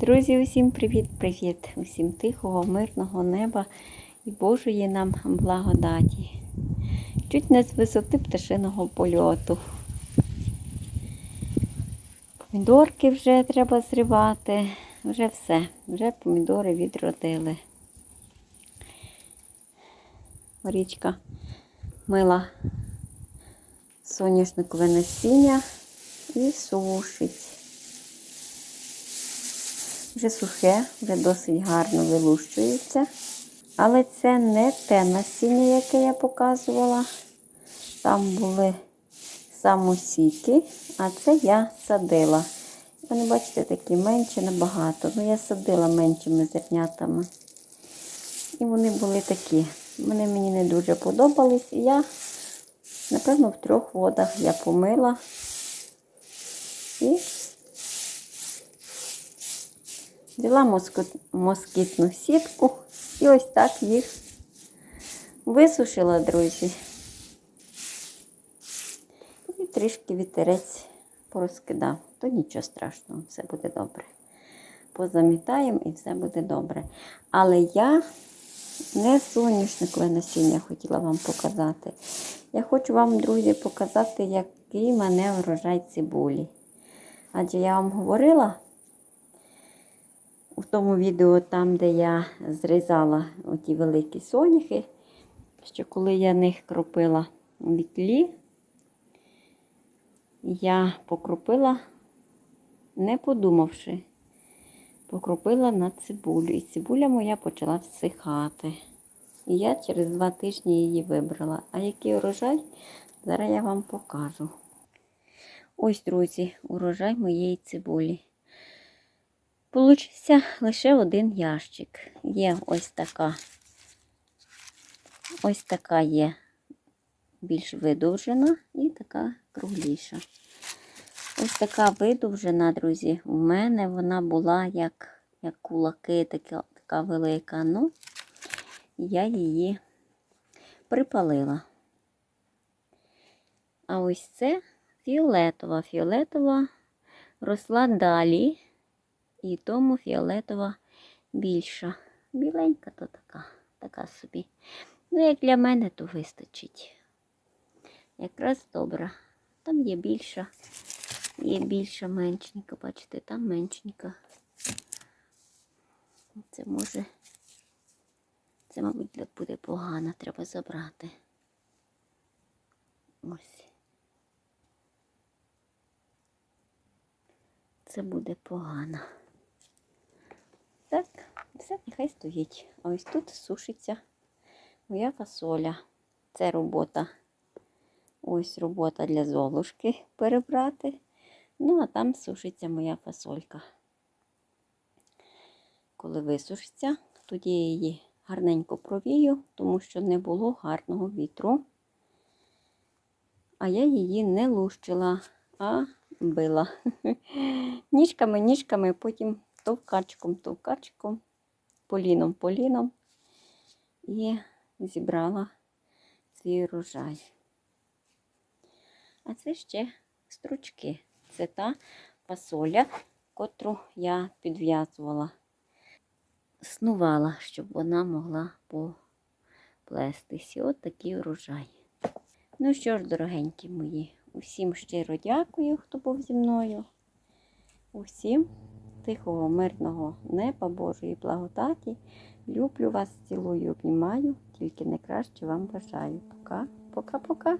Друзі, усім привіт-привіт! Усім тихого, мирного неба і Божої нам благодаті. Чуть не з висоти пташиного польоту. Помідорки вже треба зривати, вже все, вже помідори відродили. Марічка мила соняшникове насіння і сушить. Вже сухе, вже досить гарно вилущується. Але це не те насіння, яке я показувала. Там були самосіки, а це я садила. Вони, бачите, такі менші набагато. Ну, я садила меншими зернятами. І вони були такі. Вони мені не дуже подобались. І я, напевно, в трьох водах я помила і Взяла москітну сітку і ось так їх висушила, друзі. І трішки вітерець порозкидав. То нічого страшного, все буде добре. Позамітаємо і все буде добре. Але я не соняшникове насіння хотіла вам показати. Я хочу вам, друзі, показати, який мене врожай цибулі. Адже я вам говорила у тому відео, там, де я зрізала оті великі соняхи, що коли я них кропила у вітлі, я покропила, не подумавши, покропила на цибулю. І цибуля моя почала всихати. І я через два тижні її вибрала. А який урожай, зараз я вам покажу. Ось, друзі, урожай моєї цибулі. Получився лише один ящик. Є ось така. Ось така є більш видовжена і така кругліша. Ось така видовжена, друзі, у мене вона була як як кулаки, така, така велика. Ну, я її припалила. А ось це фіолетова. Фіолетова росла далі. І тому фіолетова більша. Біленька то така, така собі. Ну, як для мене, то вистачить. Якраз добра. Там є більша, є більша меншенька, бачите, там меншенька. Це може, це, мабуть, буде погано, треба забрати. Ось. Це буде погано. Так, все, нехай стоїть. А ось тут сушиться моя фасоля. Це робота. Ось робота для золушки перебрати. Ну, а там сушиться моя фасолька. Коли висушиться, тоді я її гарненько провію, тому що не було гарного вітру. А я її не лущила, а била. Ніжками, ніжками, потім товкачком, товкачком, поліном, поліном і зібрала свій урожай. А це ще стручки. Це та фасоля, котру я підв'язувала, снувала, щоб вона могла поплестись. І от такий урожай. Ну що ж, дорогенькі мої, усім щиро дякую, хто був зі мною. Усім тихого, мирного неба, Божої благодаті. Люблю вас, цілую, обнімаю, тільки найкраще вам бажаю. Пока, пока-пока.